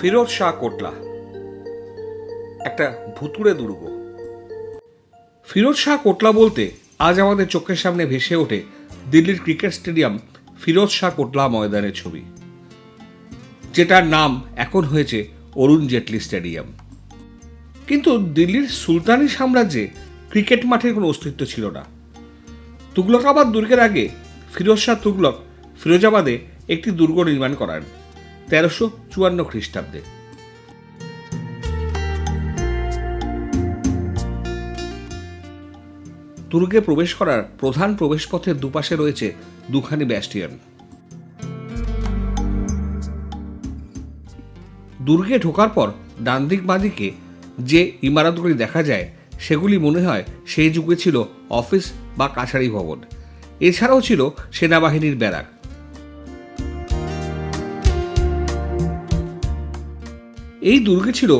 ফিরোজ শাহ কোটলা। একটা ভুতুড়ে দুর্গ। ফিরোজ শাহ কোটলা বলতে আজ আমাদের চোখের সামনে ভেসে ওঠে দিল্লির ক্রিকেট স্টেডিয়াম ফিরোজ শাহ কোটলা ময়দানের ছবি। যেটার নাম এখন হয়েছে অরুণ জেটলি স্টেডিয়াম। কিন্তু দিল্লির সুলতানি সাম্রাজ্যে ক্রিকেট মাঠের কোনো অস্তিত্ব ছিল না। তুগলকাবাদ দুর্গের আগে ফিরোজ শাহ তুগলক ফিরোজাবাদে একটি দুর্গ নির্মাণ করান। তেরোশো চুয়ান্ন খ্রিস্টাব্দে। দুর্গে প্রবেশ করার প্রধান প্রবেশপথের দুপাশে রয়েছে দুখানি ব্যাস্টিয়ন দুর্গে ঢোকার পর ডান দিক বাঁদিকে যে ইমারতগুলি দেখা যায়, সেগুলি মনে হয় সেই যুগে ছিল অফিস বা কাছারি ভবন। এছাড়াও ছিল সেনাবাহিনীর ব্যারাক। এই দুর্গে ছিল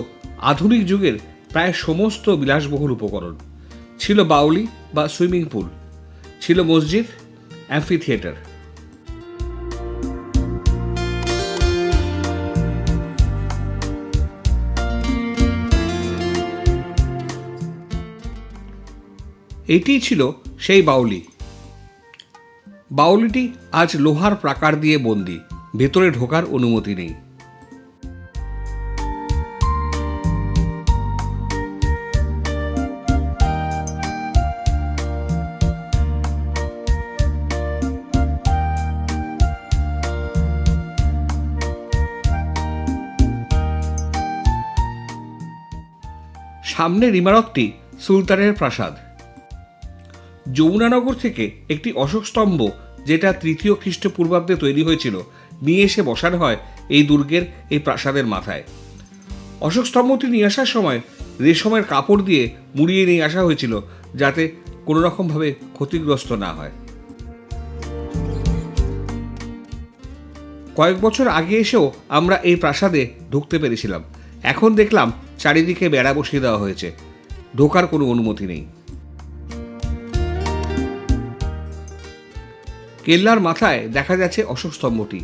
আধুনিক যুগের প্রায় সমস্ত বিলাসবহুল উপকরণ। ছিল বাউলি বা সুইমিং পুল, ছিল মসজিদ অ্যাম্ফি থিয়েটার এটিই ছিল সেই বাউলি। বাউলিটি আজ লোহার প্রাকার দিয়ে বন্দি, ভেতরে ঢোকার অনুমতি নেই। সামনের ইমারতটি সুলতানের প্রাসাদ। যমুনানগর থেকে একটি অশোক স্তম্ভ, যেটা তৃতীয় খ্রিস্টপূর্বাব্দে তৈরি হয়েছিল, নিয়ে এসে বসানো হয় এই দুর্গের এই প্রাসাদের মাথায়। অশোক স্তম্ভটি নিয়ে আসার সময় রেশমের কাপড় দিয়ে মুড়িয়ে নিয়ে আসা হয়েছিল, যাতে কোনো রকমভাবে ক্ষতিগ্রস্ত না হয়। কয়েক বছর আগে এসেও আমরা এই প্রাসাদে ঢুকতে পেরেছিলাম। এখন দেখলাম চারিদিকে বেড়া বসিয়ে দেওয়া হয়েছে। ঢোকার কোনো অনুমতি নেই। কেল্লার মাথায় দেখা যাচ্ছে অশোক স্তম্ভটি।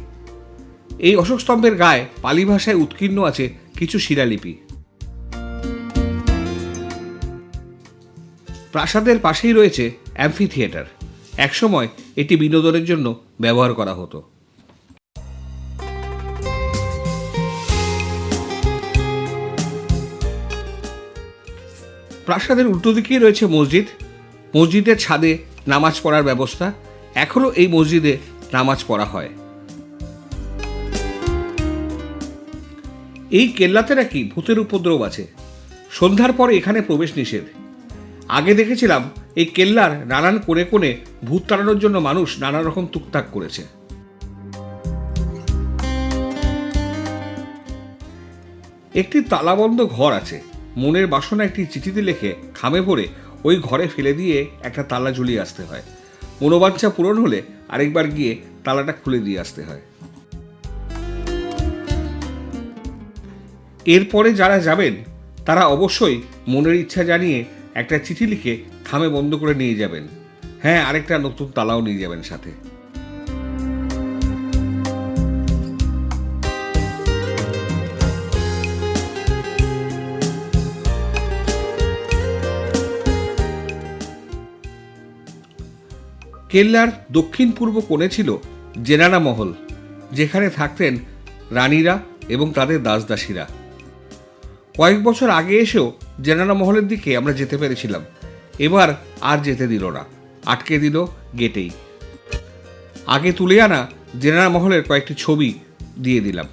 এই অশোক স্তম্ভের গায়ে পালি ভাষায় উৎকীর্ণ আছে কিছু শিলালিপি। প্রাসাদের পাশেই রয়েছে অ্যাম্ফি থিয়েটার একসময় এটি বিনোদনের জন্য ব্যবহার করা হতো। প্রাসাদের উল্টো দিকেই রয়েছে মসজিদ। মসজিদের ছাদে নামাজ পড়ার ব্যবস্থা। এখনও এই মসজিদে নামাজ পড়া হয়। এই কেল্লাতে নাকি ভূতের উপদ্রব আছে। সন্ধ্যার পরে এখানে প্রবেশ নিষেধ। আগে দেখেছিলাম এই কেল্লার নানান কোণে কোণে ভূত তাড়ানোর জন্য মানুষ নানা রকম তুকতাক করেছে। একটি তালাবন্ধ ঘর আছে। মনের বাসনা একটি চিঠিতে লিখে, খামে ভরে ওই ঘরে ফেলে দিয়ে একটা তালা ঝুলিয়ে আসতে হয়। মনোবাঞ্ছা পূরণ হলে আরেকবার গিয়ে তালাটা খুলে দিয়ে আসতে হয়। এরপরে যারা যাবেন, তারা অবশ্যই মনের ইচ্ছা জানিয়ে একটা চিঠি লিখে খামে বন্ধ করে নিয়ে যাবেন। হ্যাঁ আরেকটা নতুন তালাও নিয়ে যাবেন সাথে। কেল্লার দক্ষিণ পূর্ব কোণে ছিল জেনানা মহল যেখানে থাকতেন রানীরা এবং তাদের দাসদাসীরা। কয়েক বছর আগে এসেও জেনানা মহলের দিকে আমরা যেতে পেরেছিলাম। এবার আর যেতে দিল না, আটকে দিল গেটেই। আগে তুলে আনা জেনানা মহলের কয়েকটি ছবি দিয়ে দিলাম।